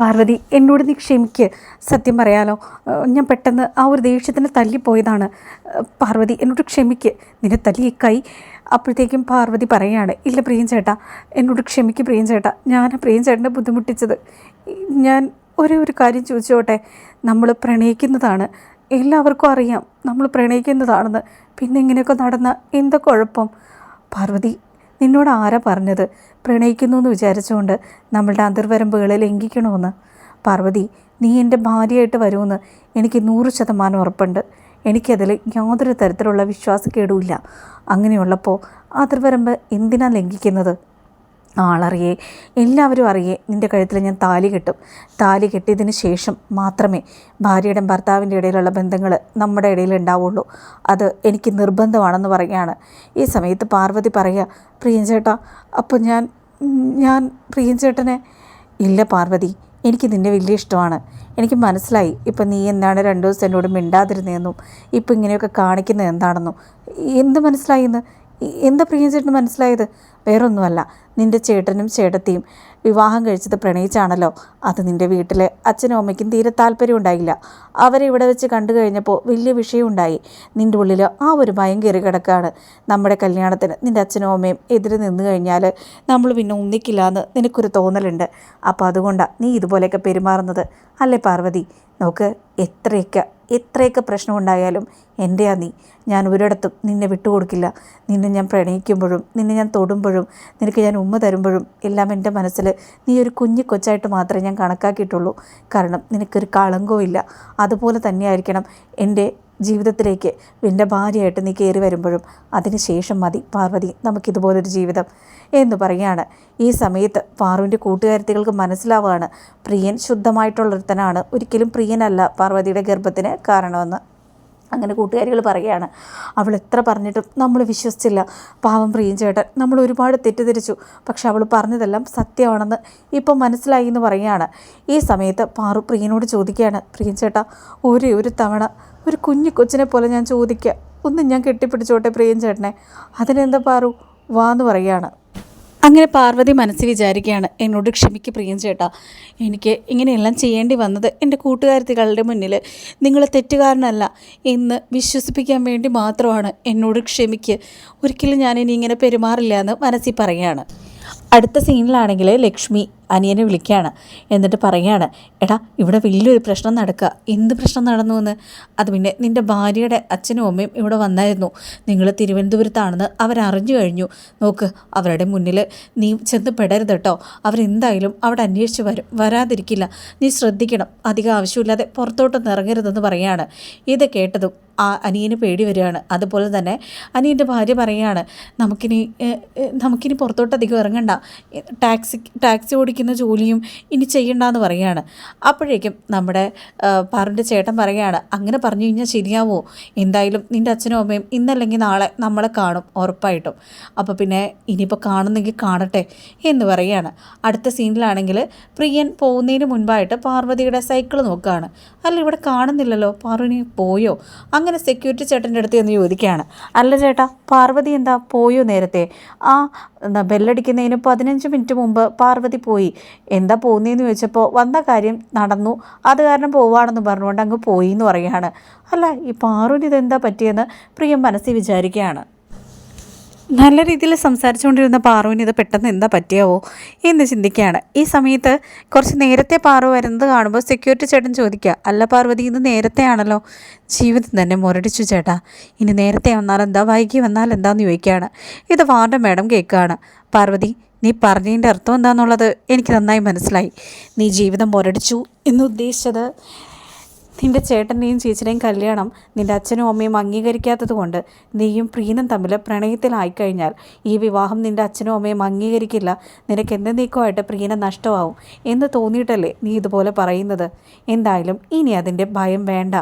പാർവതി എന്നോട് നീ ക്ഷമിക്ക്. സത്യം പറയാലോ ഞാൻ പെട്ടെന്ന് ആ ഒരു ദേഷ്യത്തിന് തല്ലിപ്പോയതാണ്. പാർവതി എന്നോട് ക്ഷമിക്ക്. നിന്നെ തല്ലി ഇക്കായി അപ്പോഴത്തേക്കും പാർവതി പറയുകയാണ് ഇല്ല പ്രിയൻ ചേട്ടാ എന്നോട് ക്ഷമിക്ക് പ്രിയൻ ചേട്ടാ ഞാൻ പ്രിയൻ ചേട്ടനെ ബുദ്ധിമുട്ടിച്ചത്. ഞാൻ ഒരേ ഒരു കാര്യം ചോദിച്ചോട്ടെ നമ്മൾ പ്രണയിക്കുന്നതാണ്. എല്ലാവർക്കും അറിയാം നമ്മൾ പ്രണയിക്കുന്നതാണെന്ന്. പിന്നെ ഇങ്ങനെയൊക്കെ നടന്ന എന്താ കുഴപ്പം? പാർവതി നിന്നോട് ആരാ പറഞ്ഞത്? പ്രണയിക്കുന്നു എന്ന് വിചാരിച്ചുകൊണ്ട് നമ്മളുടെ അതിർവരമ്പുകളെ ലംഘിക്കണമെന്ന് പാർവതി നീ എന്റെ ഭാര്യയായിട്ട് വരുമെന്ന് എനിക്ക് നൂറ് ശതമാനം ഉറപ്പുണ്ട്. എനിക്കതിൽ യാതൊരു തരത്തിലുള്ള വിശ്വാസക്കേടുമില്ല അങ്ങനെയുള്ളപ്പോൾ അതിർവരമ്പ് എന്തിനാ ലംഘിക്കുന്നത്? ആളറിയേ എല്ലാവരും അറിയേ നിന്റെ കഴുത്തിൽ ഞാൻ താലി കെട്ടും. താലി കെട്ടിയതിന് ശേഷം മാത്രമേ ഭാര്യയുടെ ഭർത്താവിന്റെ ഇടയിലുള്ള ബന്ധങ്ങൾ നമ്മുടെ ഇടയിൽ ഉണ്ടാവുള്ളൂ. അത് എനിക്ക് നിർബന്ധമാണെന്ന് പറയുകയാണ്. ഈ സമയത്ത് പാർവതി പറയുക പ്രിയൻ ചേട്ടാ അപ്പോൾ ഞാൻ ഞാൻ പ്രിയഞ്ചേട്ടനെ ഇല്ല പാർവതി എനിക്ക് നിന്നെ വലിയ ഇഷ്ടമാണ്. എനിക്ക് മനസ്സിലായി. ഇപ്പം നീ എന്താണ് രണ്ടു ദിവസം എന്നോട് മിണ്ടാതിരുന്നതെന്നും ഇപ്പം ഇങ്ങനെയൊക്കെ കാണിക്കുന്നത് എന്താണെന്നും. എന്ത് മനസ്സിലായിന്ന് എന്താ പ്രിയഞ്ചേട്ടന് മനസ്സിലായത്? വേറൊന്നുമല്ല. നിന്റെ ചേട്ടനും ചേട്ടത്തിയും വിവാഹം കഴിച്ചത് പ്രണയിച്ചാണല്ലോ. അത് നിന്റെ വീട്ടിലെ അച്ഛനും അമ്മയ്ക്കും തീരെ താല്പര്യം ഉണ്ടായില്ല. അവരെ ഇവിടെ വെച്ച് കണ്ടു കഴിഞ്ഞപ്പോൾ വലിയ വിഷയം ഉണ്ടായി. നിന്റെ ഉള്ളിൽ ആ ഒരു ഭയം കയറി കിടക്കുകയാണ് നമ്മുടെ കല്യാണത്തിന് നിന്റെ അച്ഛനും അമ്മയും എതിരെ നിന്ന് കഴിഞ്ഞാൽ നമ്മൾ പിന്നെ ഒന്നിക്കില്ല എന്ന് നിനക്കൊരു തോന്നലുണ്ട്. അപ്പോൾ അതുകൊണ്ടാണ് നീ ഇതുപോലെയൊക്കെ പെരുമാറുന്നത്. അല്ലേ പാർവതി? നോക്ക് എത്രയൊക്കെ എത്രയൊക്കെ പ്രശ്നമുണ്ടായാലും എന്റെയാ നീ ഞാൻ ഒരിടത്തും നിന്നെ വിട്ടുകൊടുക്കില്ല. നിന്നെ ഞാൻ പ്രണയിക്കുമ്പോഴും നിന്നെ ഞാൻ തൊടുമ്പോഴും നിനക്ക് ഞാൻ ഉമ്മ തരുമ്പോഴും എല്ലാം എന്റെ മനസ്സിൽ നീ ഒരു കുഞ്ഞു കൊച്ചായിട്ട് മാത്രമേ ഞാൻ കണക്കാക്കിയിട്ടുള്ളൂ. കാരണം നിനക്കൊരു കളങ്കവും ഇല്ല അതുപോലെ തന്നെയായിരിക്കണം എന്റെ ജീവിതത്തിലേക്ക് എന്റെ ഭാര്യയായിട്ട് നീ കയറി വരുമ്പോഴും. അതിന് ശേഷം മതി പാർവതി നമുക്കിതുപോലൊരു ജീവിതം. എന്ന് പറയാണ് ഈ സമയത്ത് പാറുവിന്റെ കൂട്ടുകാരത്തികൾക്ക് മനസ്സിലാവുകയാണ്. പ്രിയൻ ശുദ്ധമായിട്ടുള്ളൊരുത്തനാണ്. ഒരിക്കലും പ്രിയനല്ല പാർവതിയുടെ ഗർഭത്തിന് കാരണമെന്ന്. അങ്ങനെ കൂട്ടുകാരികൾ പറയുകയാണ്. അവൾ എത്ര പറഞ്ഞിട്ടും നമ്മൾ വിശ്വസിച്ചില്ല. പാവം പ്രിയം ചേട്ടൻ. നമ്മൾ ഒരുപാട് തെറ്റിദ്ധരിച്ചു. പക്ഷെ അവൾ പറഞ്ഞതെല്ലാം സത്യമാണെന്ന് ഇപ്പം മനസ്സിലായി എന്ന് പറയുകയാണ്. ഈ സമയത്ത് പാറു പ്രിയനോട് ചോദിക്കുകയാണ്. പ്രിയൻ ചേട്ടാ ഒരേ ഒരു തവണ ഒരു കുഞ്ഞു കൊച്ചിനെ പോലെ ഞാൻ ചോദിക്കുക ഒന്ന് ഞാൻ കെട്ടിപ്പിടിച്ചോട്ടെ പ്രിയൻ ചേട്ടനെ? അതിനെന്താ പാറു? വാ എന്ന് പറയുകയാണ്. അങ്ങനെ പാർവതി മനസ്സിൽ വിചാരിക്കുകയാണ് എന്നോട് ക്ഷമിക്ക് പ്രിയം ചേട്ടാ. എനിക്ക് ഇങ്ങനെയെല്ലാം ചെയ്യേണ്ടി വന്നത് എന്റെ കൂട്ടുകാരത്തികളുടെ മുന്നിൽ നിങ്ങൾ തെറ്റുകാരനല്ല എന്ന് വിശ്വസിപ്പിക്കാൻ വേണ്ടി മാത്രമാണ്. എന്നോട് ക്ഷമിക്ക്. ഒരിക്കലും ഞാൻ ഇനി ഇങ്ങനെ പെരുമാറില്ല എന്ന് മനസ്സിൽ പറയുകയാണ്. അടുത്ത സീനിലാണെങ്കിൽ ലക്ഷ്മി അനിയനെ വിളിക്കുകയാണ്. എന്നിട്ട് പറയുകയാണ് എടാ ഇവിടെ വലിയൊരു പ്രശ്നം നടക്കുക എന്ത് പ്രശ്നം നടന്നു എന്ന്? അത് പിന്നെ നിന്റെ ഭാര്യയുടെ അച്ഛനും അമ്മയും ഇവിടെ വന്നായിരുന്നു. നിങ്ങൾ തിരുവനന്തപുരത്താണെന്ന് അവരറിഞ്ഞു കഴിഞ്ഞു. നോക്ക് അവരുടെ മുന്നിൽ നീ ചെന്ന് പെടരുത് കേട്ടോ. അവരെന്തായാലും അവിടെ അന്വേഷിച്ച് വരും. വരാതിരിക്കില്ല. നീ ശ്രദ്ധിക്കണം. അധികം ആവശ്യമില്ലാതെ പുറത്തോട്ടൊന്നും ഇറങ്ങരുതെന്ന് പറയുകയാണ്. ഇത് കേട്ടതും ആ അനിയന് പേടി വരികയാണ്. അതുപോലെ തന്നെ അനിയന്റെ ഭാര്യ പറയുകയാണ് നമുക്കിനി നമുക്കിനി പുറത്തോട്ട് അധികം ഇറങ്ങണ്ട. ടാക്സി ടാക്സി ഓടിക്കുന്ന ജോലിയും ഇനി ചെയ്യണ്ടെന്ന് പറയുകയാണ്. അപ്പോഴേക്കും നമ്മുടെ പാറിന്റെ ചേട്ടൻ പറയുകയാണ് അങ്ങനെ പറഞ്ഞു കഴിഞ്ഞാൽ ശരിയാവോ? എന്തായാലും നിന്റെ അച്ഛനും അമ്മയും ഇന്നല്ലെങ്കിൽ നാളെ നമ്മളെ കാണും ഉറപ്പായിട്ടും. അപ്പോൾ പിന്നെ ഇനിയിപ്പോൾ കാണുന്നെങ്കിൽ കാണട്ടെ എന്ന് പറയുകയാണ്. അടുത്ത സീനിലാണെങ്കിൽ പ്രിയൻ പോകുന്നതിന് മുൻപായിട്ട് പാർവതിയുടെ സൈക്കിൾ നോക്കുകയാണ്. അല്ല ഇവിടെ കാണുന്നില്ലല്ലോ. പാർവതി പോയോ? അങ്ങനെ സെക്യൂരിറ്റി ചേട്ടന്റെ അടുത്ത് എന്ന് ചോദിക്കുകയാണ്. അല്ല ചേട്ടാ പാർവതി എന്താ പോയോ നേരത്തെ? ആ എന്താ ബെല്ലടിക്കുന്നതിന് പതിനഞ്ച് മിനിറ്റ് മുമ്പ് പാർവതി പോയി. എന്താ പോകുന്നതെന്ന് ചോദിച്ചപ്പോൾ വന്ന കാര്യം നടന്നു. അത് കാരണം പോവാണെന്ന് പറഞ്ഞുകൊണ്ട് അങ്ങ് പോയി എന്ന് പറയുകയാണ്. അല്ല ഈ പാറുവിന് ഇതെന്താ പറ്റിയെന്ന് പ്രിയം മനസ്സിൽ വിചാരിക്കുകയാണ്. നല്ല രീതിയിൽ സംസാരിച്ചുകൊണ്ടിരുന്ന പാറുവിന് ഇത് പെട്ടെന്ന് എന്താ പറ്റിയാവോ എന്ന് ചിന്തിക്കുകയാണ്. ഈ സമയത്ത് കുറച്ച് നേരത്തെ പാറു വരുന്നത് കാണുമ്പോൾ സെക്യൂരിറ്റി ചേട്ടൻ ചോദിക്കുക അല്ല പാർവതി ഇത് നേരത്തെ ആണല്ലോ ജീവിതം തന്നെ മുരടിച്ചു ചേട്ടാ. ഇനി നേരത്തെ വന്നാൽ എന്താ വൈകി വന്നാൽ എന്താന്ന് ചോദിക്കുകയാണ്. ഇത് വാർഡൻ മാഡം കേൾക്കുകയാണ്. പാർവതി നീ പറഞ്ഞതിന്റെ അർത്ഥം എന്താണെന്നുള്ളത് എനിക്ക് നന്നായി മനസ്സിലായി. നീ ജീവിതം മുരടിച്ചു എന്ന് ഉദ്ദേശിച്ചത് നിന്റെ ചേട്ടന്റെയും ചേച്ചിയുടെയും കല്യാണം നിന്റെ അച്ഛനും അമ്മയും അംഗീകരിക്കാത്തത് കൊണ്ട് നീയും പ്രീനും തമ്മിൽ പ്രണയത്തിലായിക്കഴിഞ്ഞാൽ ഈ വിവാഹം നിന്റെ അച്ഛനും അമ്മയും അംഗീകരിക്കില്ല. നിനക്ക് എന്തെന്നേക്കുമായിട്ട് പ്രീന നഷ്ടമാവും എന്ന് തോന്നിയിട്ടല്ലേ നീ ഇതുപോലെ പറയുന്നത്? എന്തായാലും ഇനി അതിന്റെ ഭയം വേണ്ട.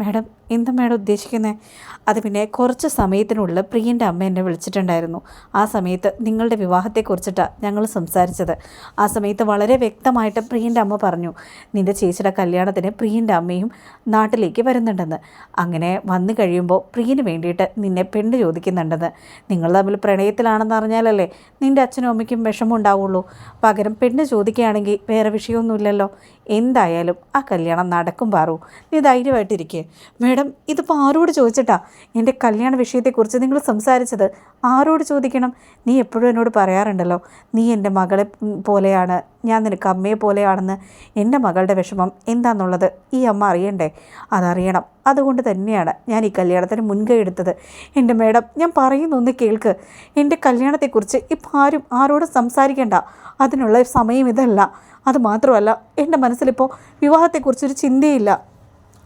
മാഡം എന്താ മേഡം ഉദ്ദേശിക്കുന്നത് അത് പിന്നെ കുറച്ച് സമയത്തിനുള്ളിൽ പ്രിയന്റെ അമ്മ എന്നെ വിളിച്ചിട്ടുണ്ടായിരുന്നു. ആ സമയത്ത് നിങ്ങളുടെ വിവാഹത്തെക്കുറിച്ചിട്ടാണ് ഞങ്ങൾ സംസാരിച്ചത്. ആ സമയത്ത് വളരെ വ്യക്തമായിട്ട് പ്രിയന്റെ അമ്മ പറഞ്ഞു നിന്റെ ചേച്ചിയുടെ കല്യാണത്തിന് പ്രിയന്റെ അമ്മയും നാട്ടിലേക്ക് വരുന്നുണ്ടെന്ന്. അങ്ങനെ വന്നു കഴിയുമ്പോൾ പ്രിയന് വേണ്ടിയിട്ട് നിന്നെ പെണ്ണ് ചോദിക്കുന്നുണ്ടെന്ന്. നിങ്ങൾ തമ്മിൽ പ്രണയത്തിലാണെന്ന് അറിഞ്ഞാലല്ലേ നിന്റെ അച്ഛനും അമ്മയ്ക്കും വിഷമം ഉണ്ടാവുള്ളൂ. പകരം പെണ്ണ് ചോദിക്കുകയാണെങ്കിൽ വേറെ വിഷയമൊന്നുമില്ലല്ലോ. എന്തായാലും ആ കല്യാണം നടക്കും പാറു. നീ ധൈര്യമായിട്ടിരിക്കുക മേഡം ഇതിപ്പോൾ ആരോട് ചോദിച്ചിട്ടാ? എന്റെ കല്യാണ വിഷയത്തെക്കുറിച്ച് നിങ്ങൾ സംസാരിച്ചത് ആരോട് ചോദിക്കണം? നീ എപ്പോഴും എന്നോട് പറയാറുണ്ടല്ലോ നീ എന്റെ മകളെ പോലെയാണ് ഞാൻ നിനക്ക് അമ്മയെ പോലെയാണെന്ന്. എന്റെ മകളുടെ വിഷമം എന്താണെന്നുള്ളത് ഈ അമ്മ അറിയണ്ടേ? അതറിയണം. അതുകൊണ്ട് തന്നെയാണ് ഞാൻ ഈ കല്യാണത്തിന് മുൻകൈ എടുത്തത്. എന്റെ മേഡം ഞാൻ പറയുന്നൊന്ന് കേൾക്ക്. എന്റെ കല്യാണത്തെക്കുറിച്ച് ഇപ്പം ആരും ആരോടും സംസാരിക്കേണ്ട. അതിനുള്ള സമയം ഇതല്ല. അത് മാത്രമല്ല എന്റെ മനസ്സിലിപ്പോൾ വിവാഹത്തെക്കുറിച്ചൊരു ചിന്തയില്ല.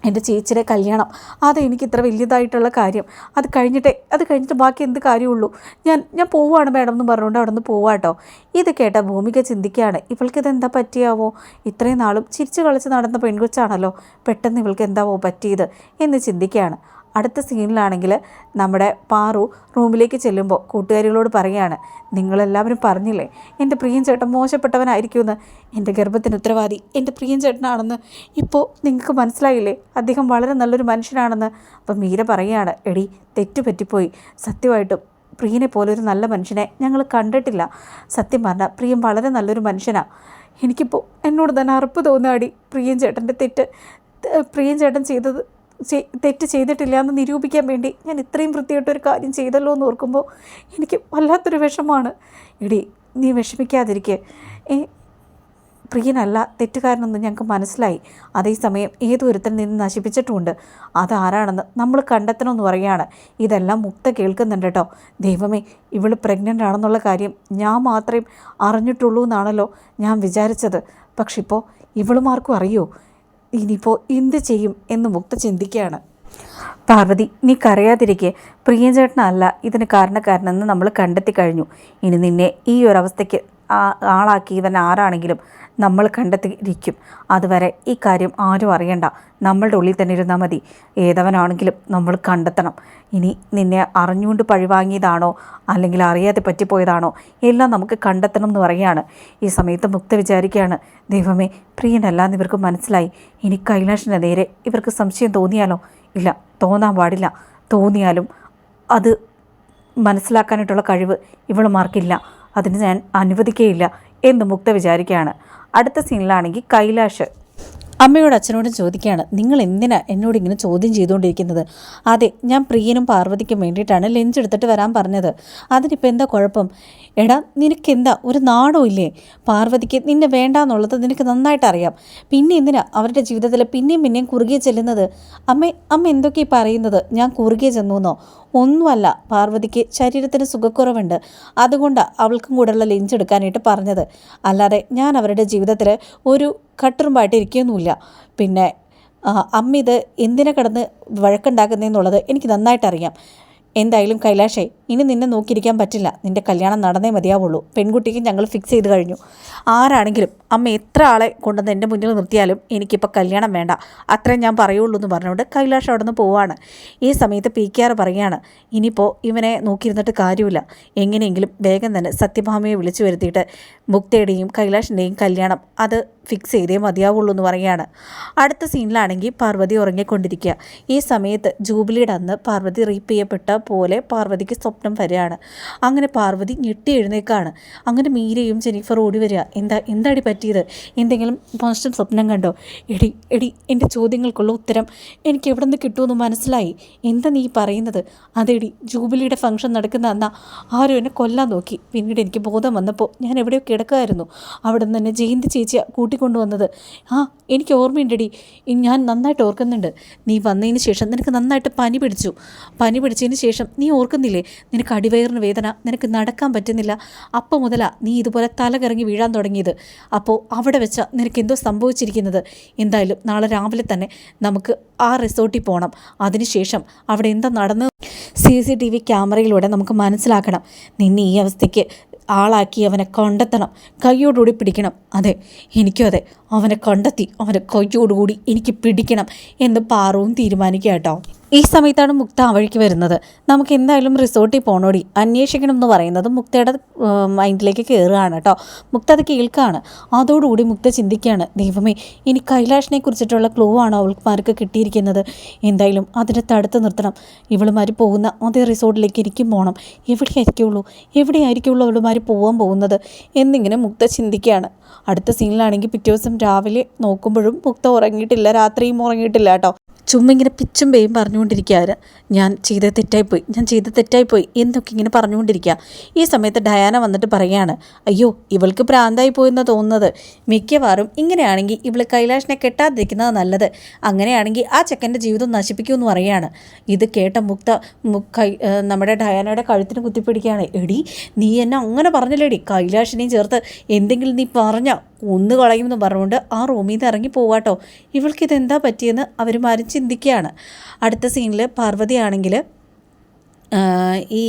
എന്റെ ചേച്ചിയുടെ കല്യാണം അത് എനിക്ക് ഇത്ര വലിയതായിട്ടുള്ള കാര്യം അത് കഴിഞ്ഞിട്ടേ അത് കഴിഞ്ഞിട്ട് ബാക്കി എന്ത് കാര്യമുള്ളൂ? ഞാൻ ഞാൻ പോവുകയാണ് മാഡം എന്ന് പറഞ്ഞുകൊണ്ട് അവിടെ നിന്ന് പോവാട്ടോ. ഇത് കേട്ട ഭൂമിക ചിന്തിക്കുകയാണ്. ഇവൾക്ക് എന്താ പറ്റിയാവോ? ഇത്രയും നാളും ചിരിച്ചു കളിച്ച് നടന്ന പെൺകൊച്ചാണല്ലോ. പെട്ടെന്ന് ഇവൾക്ക് എന്താവോ പറ്റിയത് എന്ന് ചിന്തിക്കുകയാണ്. അടുത്ത സീനിലാണെങ്കിൽ നമ്മുടെ പാറു റൂമിലേക്ക് ചെല്ലുമ്പോൾ കൂട്ടുകാരികളോട് പറയുകയാണ് നിങ്ങളെല്ലാവരും പറഞ്ഞില്ലേ എന്റെ പ്രിയൻ ചേട്ടൻ മോശപ്പെട്ടവനായിരിക്കുമെന്ന്? എന്റെ ഗർഭത്തിന് ഉത്തരവാദി എന്റെ പ്രിയൻ ചേട്ടനാണെന്ന്? ഇപ്പോൾ നിങ്ങൾക്ക് മനസ്സിലായില്ലേ അദ്ദേഹം വളരെ നല്ലൊരു മനുഷ്യനാണെന്ന്? അപ്പം മീര പറയുകയാണ് എടി തെറ്റുപറ്റിപ്പോയി സത്യമായിട്ടും പ്രിയനെ പോലെ ഒരു നല്ല മനുഷ്യനെ ഞങ്ങൾ കണ്ടിട്ടില്ല. സത്യം പറഞ്ഞാൽ പ്രിയം വളരെ നല്ലൊരു മനുഷ്യനാണ് എനിക്കിപ്പോൾ എന്നോട് തന്നെ അറപ്പ് തോന്നുകയാടി പ്രിയൻ ചേട്ടന്റെ തെറ്റ് പ്രിയൻ ചേട്ടൻ ചെയ്തത്. ചെയ്- തെറ്റ് ചെയ്തിട്ടില്ല എന്ന് നിരൂപിക്കാൻ വേണ്ടി ഞാൻ ഇത്രയും വൃത്തിയായിട്ടൊരു കാര്യം ചെയ്തല്ലോ എന്ന് ഓർക്കുമ്പോൾ എനിക്ക് വല്ലാത്തൊരു വിഷമമാണ്. എടി നീ വിഷമിക്കാതിരിക്കെ. ഏ പ്രിയനല്ല തെറ്റുകാരനെന്ന് ഞങ്ങൾക്ക് മനസ്സിലായി. അതേസമയം ഏതൊരുത്തൻ നിന്ന് നശിപ്പിച്ചിട്ടുമുണ്ട് അതാരാണെന്ന് നമ്മൾ കണ്ടെത്തണമെന്ന് പറയുകയാണ്. ഇതെല്ലാം മുക്ത കേൾക്കുന്നുണ്ട് കേട്ടോ. ദൈവമേ ഇവൾ പ്രഗ്നന്റ് ആണെന്നുള്ള കാര്യം ഞാൻ മാത്രമേ അറിഞ്ഞിട്ടുള്ളൂ എന്നാണല്ലോ ഞാൻ വിചാരിച്ചത്. പക്ഷെ ഇപ്പോൾ ഇവളുമാർക്കും അറിയോ? ഇനിയിപ്പോൾ എന്ത് ചെയ്യും എന്ന് മുക്ത ചിന്തിക്കുകയാണ്. പാർവതി നീ കരയാതിരിക്കെ. പ്രിയചേട്ടനല്ല ഇതിന് കാരണക്കാരനെന്ന് നമ്മൾ കണ്ടെത്തി കഴിഞ്ഞു. ഇനി നിന്നെ ഈ ഒരു അവസ്ഥയ്ക്ക് ആ- ആളാക്കിയവൻ ആരാണെങ്കിലും നമ്മൾ കണ്ടെത്തിയിരിക്കും. അതുവരെ ഈ കാര്യം ആരും അറിയണ്ട. നമ്മളുടെ ഉള്ളിൽ തന്നെ ഇരുന്നാൽ മതി. ഏതവനാണെങ്കിലും നമ്മൾ കണ്ടെത്തണം. ഇനി നിന്നെ അറിഞ്ഞുകൊണ്ട് പഴിവാങ്ങിയതാണോ? അല്ലെങ്കിൽ അറിയാതെ പറ്റിപ്പോയതാണോ? എല്ലാം നമുക്ക് കണ്ടെത്തണം എന്ന് പറയുകയാണ്. ഈ സമയത്ത് മുക്ത വിചാരിക്കുകയാണ് ദൈവമേ പ്രിയനല്ലാന്ന് ഇവർക്ക് മനസ്സിലായി. ഇനി കൈലാഷിന്റെ നേരെ ഇവർക്ക് സംശയം തോന്നിയാലോ? ഇല്ല തോന്നാൻ പാടില്ല. തോന്നിയാലും അത് മനസ്സിലാക്കാനായിട്ടുള്ള കഴിവ് ഇവളുമാർക്കില്ല. അതിന് ഞാൻ അനുവദിക്കുകയില്ല എന്ന് മുക്ത വിചാരിക്കുകയാണ്. അടുത്ത സീനിലാണെങ്കിൽ കൈലാഷ്. അമ്മയോട് അച്ഛനോടും ചോദിക്കുകയാണ് നിങ്ങൾ എന്തിനാ എന്നോട് ഇങ്ങനെ ചോദ്യം ചെയ്തുകൊണ്ടിരിക്കുന്നത്? അതെ ഞാൻ പ്രിയനും പാർവതിക്കും വേണ്ടിയിട്ടാണ് ലഞ്ച് എടുത്തിട്ട് വരാൻ പറഞ്ഞത്. അതിനിപ്പോൾ എന്താ കുഴപ്പം? എടാ നിനക്കെന്താ? ഒരു നാടോ ഇല്ലേ? പാർവതിക്ക് നിന്നെ വേണ്ടാന്നുള്ളത് നിനക്ക് നന്നായിട്ട് അറിയാം പിന്നെ എന്തിനാ അവരുടെ ജീവിതത്തിൽ പിന്നെയും പിന്നെയും കുറുകെ ചെല്ലുന്നത്? അമ്മ അമ്മ എന്തൊക്കെയാണ് പറയുന്നത്? ഞാൻ കുറുകെ ചെന്നു ഒന്നുമല്ല പാർവതിക്ക് ശരീരത്തിന് സുഖക്കുറവുണ്ട്. അതുകൊണ്ട് അവൾക്കും കൂടെയുള്ള ലഞ്ച് എടുക്കാനായിട്ട് പറഞ്ഞത്. അല്ലാതെ ഞാൻ അവരുടെ ജീവിതത്തിൽ ഒരു കട്ടറുമ്പായിട്ട് ഇരിക്കുകയൊന്നുമില്ല പിന്നെ അമ്മ ഇത് എന്തിനെ കിടന്ന് വഴക്കുണ്ടാക്കുന്നതെന്നുള്ളത് എനിക്ക് നന്നായിട്ട് അറിയാം എന്തായാലും കൈലാഷേ ഇനി നിന്നെ നോക്കിയിരിക്കാൻ പറ്റില്ല. നിന്റെ കല്യാണം നടന്നേ മതിയാവുള്ളൂ. പെൺകുട്ടിക്ക് ഞങ്ങൾ ഫിക്സ് ചെയ്ത് കഴിഞ്ഞു. ആരാണെങ്കിലും അമ്മ എത്ര ആളെ കൊണ്ടുവന്ന് എന്റെ മുന്നിൽ നിർത്തിയാലും എനിക്കിപ്പോൾ കല്യാണം വേണ്ട. അത്രയും ഞാൻ പറയുള്ളൂ എന്ന് പറഞ്ഞുകൊണ്ട് കൈലാഷ് അവിടെ നിന്ന് പോവാണ്. ഈ സമയത്ത് പി കെ ആർ പറയുകയാണ് ഇനിയിപ്പോൾ ഇവനെ നോക്കിയിരുന്നിട്ട് കാര്യമില്ല. എങ്ങനെയെങ്കിലും വേഗം തന്നെ സത്യഭാമയെ വിളിച്ചു വരുത്തിയിട്ട് മുക്തയുടെയും കൈലാഷിന്റെയും കല്യാണം അത് ഫിക്സ് ചെയ്തേ മതിയാവുള്ളൂ എന്ന് പറയുകയാണ്. അടുത്ത സീനിലാണെങ്കിൽ പാർവതി ഉറങ്ങിക്കൊണ്ടിരിക്കുക. ഈ സമയത്ത് ജൂബിലിയുടെ അന്ന് പാർവതി റീപ്പ് ചെയ്യപ്പെട്ട പോലെ പാർവതിക്ക് സ്വപ്നം വരികയാണ്. അങ്ങനെ പാർവതി ഞെട്ടി എഴുന്നേക്കാണ് അങ്ങനെ മീരയും ജെനിഫർ ഓടി വരിക. എന്താ എന്താടി പറ്റിയത്? എന്തെങ്കിലും മോശം സ്വപ്നം കണ്ടോ? എടി എടി എന്റെ ചോദ്യങ്ങൾക്കുള്ള ഉത്തരം എനിക്ക് എവിടെ നിന്ന് കിട്ടുമെന്ന് മനസ്സിലായി. എന്താ നീ പറയുന്നത്? അതെടി ജൂബിലിയുടെ ഫംഗ്ഷൻ നടക്കുന്ന അന്നാ ആരും എന്നെ കൊല്ലാൻ നോക്കി? പിന്നീട് എനിക്ക് ബോധം വന്നപ്പോൾ ഞാൻ എവിടെയോ കിടക്കുമായിരുന്നു അവിടെ നിന്ന് തന്നെ ജയന്തി ചേച്ചി കൂട്ടിക്കൊണ്ടുവന്നത്. ആ എനിക്ക് ഓർമ്മയുണ്ടടി. ഞാൻ നന്നായിട്ട് ഓർക്കുന്നുണ്ട്. നീ വന്നതിന് ശേഷം നിനക്ക് നന്നായിട്ട് പനി പിടിച്ചു. പനി പിടിച്ചതിന് ശേഷം നീ ഓർക്കുന്നില്ലേ? നിനക്ക് അടിവയറിന് വേദന നിനക്ക് നടക്കാൻ പറ്റുന്നില്ല. അപ്പം മുതലാ നീ ഇതുപോലെ തലകറങ്ങി വീഴാൻ തുടങ്ങിയത്. അപ്പോൾ അവിടെ വെച്ച നിനക്ക് എന്തോ സംഭവിച്ചിരിക്കുന്നത്. എന്തായാലും നാളെ രാവിലെ തന്നെ നമുക്ക് ആ റിസോർട്ടിൽ പോകണം അതിനുശേഷം അവിടെ എന്താ നടന്നത്? സി സി ടി വി ക്യാമറയിലൂടെ നമുക്ക് മനസ്സിലാക്കണം. നിന്നെ ഈ അവസ്ഥയ്ക്ക് ആളാക്കി അവനെ കണ്ടെത്തണം. കൈയോടുകൂടി പിടിക്കണം. അതെ എനിക്കും അതെ. അവനെ കണ്ടെത്തി അവനെ കൈയോടുകൂടി എനിക്ക് പിടിക്കണം എന്ന് പാറവും തീരുമാനിക്കുക കേട്ടോ. ഈ സമയത്താണ് മുക്ത ആ വഴിക്ക് വരുന്നത്. നമുക്ക് എന്തായാലും റിസോർട്ടിൽ പോണോടി. അന്വേഷിക്കണം എന്ന് പറയുന്നത് മുക്തയുടെ മൈൻഡിലേക്ക് കയറുകയാണ് കേട്ടോ. മുക്ത അത് കേൾക്കുകയാണ് അതോടുകൂടി മുക്ത ചിന്തിക്കുകയാണ് ദൈവമേ ഇനി കൈലാഷിനെ കുറിച്ചിട്ടുള്ള ക്ലൂ ആണ് അവൾമാർക്ക് കിട്ടിയിരിക്കുന്നത്? എന്തായാലും അതിനെ തടുത്ത് നിർത്തണം. ഇവളുമാർ പോകുന്ന അതേ റിസോർട്ടിലേക്ക് എനിക്കും പോകണം എവിടെയായിരിക്കുള്ളൂ? എവിടെയായിരിക്കുള്ളൂ അവളുമാർ പോകാൻ പോകുന്നത്? എന്നിങ്ങനെ മുക്ത ചിന്തിക്കുകയാണ്. അടുത്ത സീനിലാണെങ്കിൽ പിറ്റേ ദിവസം രാവിലെ നോക്കുമ്പോഴും മുക്ത ഉറങ്ങിയിട്ടില്ല രാത്രിയും ഉറങ്ങിയിട്ടില്ല കേട്ടോ. ചുമ്മാ ഇങ്ങനെ പിച്ചും പേയും പറഞ്ഞുകൊണ്ടിരിക്കുകയാണ്. ഞാൻ ചെയ്ത തെറ്റായിപ്പോയി. ഞാൻ ചെയ്ത തെറ്റായിപ്പോയി എന്നൊക്കെ ഇങ്ങനെ പറഞ്ഞുകൊണ്ടിരിക്കുക. ഈ സമയത്ത് ഡയാന വന്നിട്ട് പറയാണ് അയ്യോ ഇവൾക്ക് പ്രാന്തായി പോയെന്ന് തോന്നുന്നത്. മിക്കവാറും ഇങ്ങനെയാണെങ്കിൽ ഇവൾ കൈലാഷിനെ കെട്ടാതിരിക്കുന്നത് നല്ലത്. അങ്ങനെയാണെങ്കിൽ ആ ചെക്കന്റെ ജീവിതം നശിപ്പിക്കുമെന്ന് പറയാണ് ഇത് കേട്ട മുക്ത കൈ നമ്മുടെ ഡയാനയുടെ കഴുത്തിന് കുത്തിപ്പിടിക്കുകയാണ്. എടി നീ എന്നെ അങ്ങനെ പറഞ്ഞില്ലേടി. കൈലാഷിനെയും ചേർത്ത് എന്തെങ്കിലും നീ പറഞ്ഞ ഒന്ന് കളയുമെന്ന് പറഞ്ഞുകൊണ്ട് ആ റൂമിൽ നിന്ന് ഇറങ്ങി പോവാട്ടോ ഇവൾക്കിതെന്താ പറ്റിയെന്ന് അവരുമാരും ചിന്തിക്കുകയാണ്. അടുത്ത സീനിൽ പാർവതിയാണെങ്കിൽ ഈ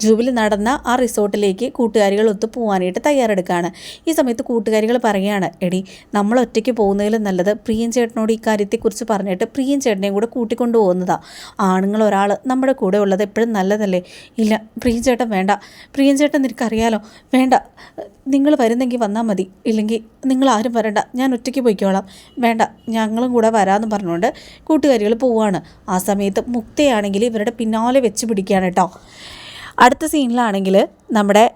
ജൂബിലി നടന്ന ആ റിസോർട്ടിലേക്ക് കൂട്ടുകാരികൾ ഒത്തു പോകാനായിട്ട് തയ്യാറെടുക്കുകയാണ് ഈ സമയത്ത് കൂട്ടുകാരികൾ പറയുകയാണ് എടി നമ്മൾ ഒറ്റയ്ക്ക് പോകുന്നതിലും നല്ലത് പ്രിയൻ ചേട്ടനോട് ഈ കാര്യത്തെക്കുറിച്ച് പറഞ്ഞിട്ട് പ്രിയൻ ചേട്ടനെയും കൂടെ കൂട്ടിക്കൊണ്ടു പോകുന്നതാണ് ആണുങ്ങൾ ഒരാൾ നമ്മുടെ കൂടെ ഉള്ളത് എപ്പോഴും നല്ലതല്ലേ? ഇല്ല പ്രിയൻ ചേട്ടൻ വേണ്ട. പ്രിയൻ ചേട്ടൻ നിനക്കറിയാലോ? വേണ്ട. നിങ്ങൾ വരുന്നെങ്കിൽ വന്നാൽ മതി. ഇല്ലെങ്കിൽ നിങ്ങൾ ആരും വരണ്ട. ഞാൻ ഒറ്റയ്ക്ക് പോയിക്കോളാം. വേണ്ട ഞങ്ങളും കൂടെ വരാമെന്ന് പറഞ്ഞുകൊണ്ട് കൂട്ടുകാരികൾ പോവുകയാണ് ആ സമയത്ത് മുക്തയാണെങ്കിൽ ഇവരുടെ പിന്നാലെ വെച്ച് പിടിക്കുകയാണ് കേട്ടോ. അടുത്ത സീനിലാണെങ്കിൽ നമ്മുടെ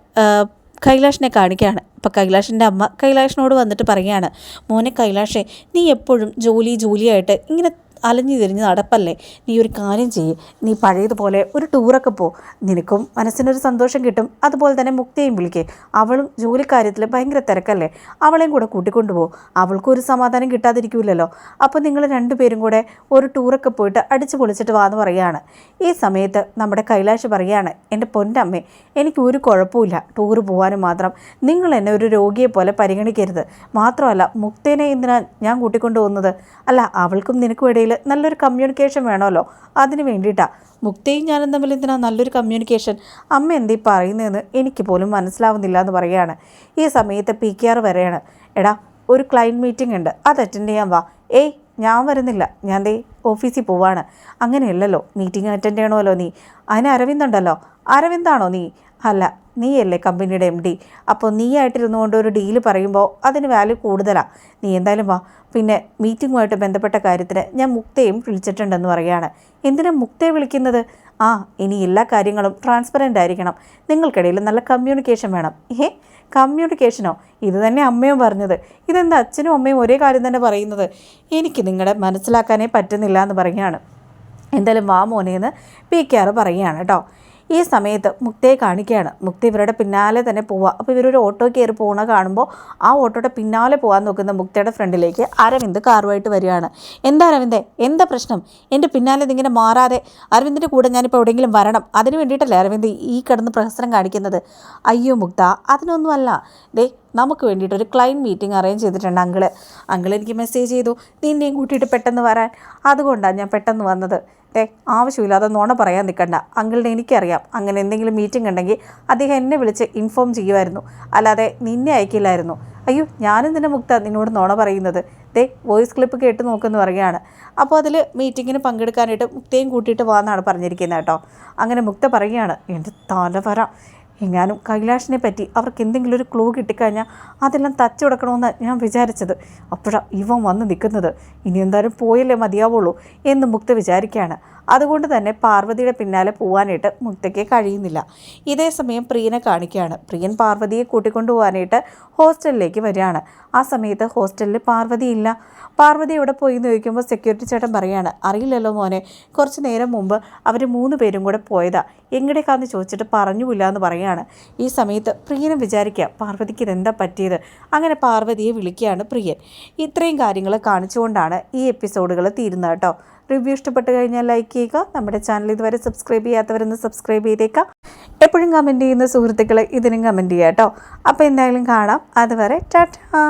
കൈലാഷിനെ കാണിക്കുകയാണ്. അപ്പോൾ കൈലാഷിന്റെ അമ്മ കൈലാഷിനോട് വന്നിട്ട് പറയുകയാണ് മോനെ കൈലാഷേ നീ എപ്പോഴും ജോലി ജോലിയായിട്ട് ഇങ്ങനെ അലഞ്ഞു തിരിഞ്ഞ് നടപ്പല്ലേ? നീ ഒരു കാര്യം ചെയ്യ്. നീ പഴയതുപോലെ ഒരു ടൂറൊക്കെ പോ. നിനക്കും മനസ്സിനൊരു സന്തോഷം കിട്ടും. അതുപോലെ തന്നെ മുക്തയും വിളിക്കേ. അവളും ജോലിക്കാര്യത്തിൽ ഭയങ്കര തിരക്കല്ലേ? അവളെയും കൂടെ കൂട്ടിക്കൊണ്ടു പോകും അവൾക്കും ഒരു സമാധാനം കിട്ടാതിരിക്കില്ലല്ലോ അപ്പോൾ നിങ്ങൾ രണ്ടുപേരും കൂടെ ഒരു ടൂറൊക്കെ പോയിട്ട് അടിച്ചു പൊളിച്ചിട്ട് വാന്ന് പറയുകയാണ് ഈ സമയത്ത് നമ്മുടെ കൈലാഷ് പറയുകയാണ് എന്റെ പൊന്നമ്മേ എനിക്ക് ഒരു കുഴപ്പമില്ല ടൂറ് പോകാനും മാത്രം. നിങ്ങൾ എന്നെ ഒരു രോഗിയെ പോലെ പരിഗണിക്കരുത്. മാത്രമല്ല മുക്തേനെ എന്തിനാ ഞാൻ കൂട്ടിക്കൊണ്ടു പോകുന്നത്? അല്ല അവൾക്കും നിനക്കും ഇടയിൽ നല്ലൊരു കമ്മ്യൂണിക്കേഷൻ വേണമല്ലോ? അതിന് വേണ്ടിയിട്ടാണ് മുക്തയും ഞാനും തമ്മിൽ എന്തിനാ നല്ലൊരു കമ്മ്യൂണിക്കേഷൻ അമ്മ എന്തീ പറയുന്നതെന്ന് എനിക്ക് പോലും മനസ്സിലാവുന്നില്ല എന്ന് പറയുകയാണ്. ഈ സമയത്ത് പി കെ ആർ വരെയാണ്. എടാ ഒരു ക്ലയന്റ് മീറ്റിംഗ് ഉണ്ട്. അത് അറ്റൻഡ് ചെയ്യാൻ വാ. ഏയ് ഞാൻ വരുന്നില്ല. ഞാൻ ദേ ഓഫീസിൽ പോവാണ്. അങ്ങനെയല്ലല്ലോ മീറ്റിംഗ് അറ്റൻഡ് ചെയ്യണമല്ലോ നീ. അതിന് അരവിന്ദ് ഉണ്ടല്ലോ അരവിന്ദാണോ നീ? അല്ല നീയല്ലേ കമ്പനിയുടെ എം ഡി അപ്പോൾ നീ ആയിട്ടിരുന്നുകൊണ്ട് ഒരു ഡീൽ പറയുമ്പോൾ അതിന് വാല്യൂ കൂടുതലാണ് നീ എന്തായാലും വാ. പിന്നെ മീറ്റിങ്ങുമായിട്ട് ബന്ധപ്പെട്ട കാര്യത്തിന് ഞാൻ മുക്തയും വിളിച്ചിട്ടുണ്ടെന്ന് പറയുകയാണ്. എന്തിനാ മുക്തയെ വിളിക്കുന്നത്? ആ ഇനി എല്ലാ കാര്യങ്ങളും ട്രാൻസ്പെറന്റ് ആയിരിക്കണം. നിങ്ങൾക്കിടയിൽ നല്ല കമ്മ്യൂണിക്കേഷൻ വേണം. ഏ കമ്മ്യൂണിക്കേഷനോ ഇത് തന്നെ അമ്മയും പറഞ്ഞത്. ഇതെന്താ അച്ഛനും അമ്മയും ഒരേ കാര്യം തന്നെ പറയുന്നത്? എനിക്ക് നിങ്ങളെ മനസ്സിലാക്കാനേ പറ്റുന്നില്ല എന്ന് പറയുകയാണ്. എന്തായാലും വാ മോനേന്ന് പി കെ ആർ പറയുകയാണ് കേട്ടോ. ഈ സമയത്ത് മുക്തിയെ കാണിക്കുകയാണ്. മുക്തി ഇവരുടെ പിന്നാലെ തന്നെ പോവുക. അപ്പോൾ ഇവരൊരു ഓട്ടോ കയറി പോകുന്ന കാണുമ്പോൾ ആ ഓട്ടോയുടെ പിന്നാലെ പോകാൻ നോക്കുന്ന മുക്തിയുടെ ഫ്രണ്ടിലേക്ക് അരവിന്ദ് കാറുമായിട്ട് വരികയാണ്. എന്താ അരവിന്ദ്? എന്താ പ്രശ്നം? എന്റെ പിന്നാലെ ഇതിങ്ങനെ മാറാതെ അരവിന്ദിന്റെ കൂടെ ഞാനിപ്പോൾ എവിടെയെങ്കിലും വരണം. അതിന് വേണ്ടിയിട്ടല്ലേ അരവിന്ദ് ഈ കിടന്ന് പ്രഹസനം കാണിക്കുന്നത്? അയ്യോ മുക്ത അതിനൊന്നുമല്ല. ദേ നമുക്ക് വേണ്ടിയിട്ട് ഒരു ക്ലൈൻ മീറ്റിംഗ് അറേഞ്ച് ചെയ്തിട്ടുണ്ട് അങ്കിൾ. അങ്കിൾ എനിക്ക് മെസ്സേജ് ചെയ്തു. നിന്നെയും കൂട്ടിയിട്ട് പെട്ടെന്ന് വരാൻ. അതുകൊണ്ടാണ് ഞാൻ പെട്ടെന്ന് വന്നത്. ഏ ആവശ്യമില്ലാതെ നോണ പറയാൻ നിൽക്കണ്ട. അങ്കിളിനെ എനിക്കറിയാം. അങ്ങനെ എന്തെങ്കിലും മീറ്റിംഗ് ഉണ്ടെങ്കിൽ അദ്ദേഹം എന്നെ വിളിച്ച് ഇൻഫോം ചെയ്യുമായിരുന്നു. അല്ലാതെ നിന്നെ അയക്കില്ലായിരുന്നു. അയ്യോ ഞാനും തന്നെ മുക്ത നിന്നോട് നോണ പറയുന്നത്. ദേ വോയിസ് ക്ലിപ്പ് കേട്ട് നോക്കുമെന്ന് പറയുകയാണ്. അപ്പോൾ അതിൽ മീറ്റിങ്ങിന് പങ്കെടുക്കാനായിട്ട് മുക്തയും കൂട്ടിയിട്ട് വാന്നാണ് പറഞ്ഞിരിക്കുന്നത് കേട്ടോ. അങ്ങനെ മുക്ത പറയുകയാണ് എന്റെ തലവര എങ്ങാനും കൈലാഷിനെ പറ്റി അവർക്ക് എന്തെങ്കിലും ഒരു ക്ലൂ കിട്ടിക്കഴിഞ്ഞാൽ അതെല്ലാം തച്ചുടക്കണമെന്ന് ഞാൻ വിചാരിച്ചത്. അപ്പോഴാണ് ഇവൻ വന്ന് നിൽക്കുന്നത്. ഇനി എന്തായാലും പോയല്ലേ മതിയാവുള്ളൂ എന്ന് മുക്ത വിചാരിക്കുകയാണ്. അതുകൊണ്ട് തന്നെ പാർവതിയുടെ പിന്നാലെ പോകാനായിട്ട് മുക്തയ്ക്ക് കഴിയുന്നില്ല. ഇതേ സമയം പ്രിയനെ കാണിക്കുകയാണ്. പ്രിയൻ പാർവതിയെ കൂട്ടിക്കൊണ്ടു പോകാനായിട്ട് ഹോസ്റ്റലിലേക്ക് വരികയാണ്. ആ സമയത്ത് ഹോസ്റ്റലിൽ പാർവതി ഇല്ല. പാർവതി എവിടെ പോയി എന്ന് ചോദിക്കുമ്പോൾ സെക്യൂരിറ്റി ചേട്ടൻ പറയാണ് അറിയില്ലല്ലോ മോനെ കുറച്ച് നേരം മുമ്പ് അവർ മൂന്ന് പേരും കൂടെ പോയതാ. എങ്ങടേക്കാന്ന് ചോദിച്ചിട്ട് പറഞ്ഞുമില്ല എന്ന് പറയാണ്. ഈ സമയത്ത് പ്രിയനും വിചാരിക്കുക പാർവതിക്ക് ഇതെന്താ പറ്റിയത്? അങ്ങനെ പാർവതിയെ വിളിക്കുകയാണ് പ്രിയൻ. ഇത്രയും കാര്യങ്ങൾ കാണിച്ചുകൊണ്ടാണ് ഈ എപ്പിസോഡുകൾ തീരുന്നത് കേട്ടോ. റിവ്യൂ ഇഷ്ടപ്പെട്ട് കഴിഞ്ഞാൽ ലൈക്ക് ചെയ്യുക. നമ്മുടെ ചാനൽ ഇതുവരെ സബ്സ്ക്രൈബ് ചെയ്യാത്തവരൊന്ന് സബ്സ്ക്രൈബ് ചെയ്തേക്കാം. എപ്പോഴും കമന്റ് ചെയ്യുന്ന സുഹൃത്തുക്കൾ ഇതിനും കമന്റ് ചെയ്യാം കേട്ടോ. അപ്പോൾ എന്തായാലും കാണാം. അതുവരെ ടാറ്റാ.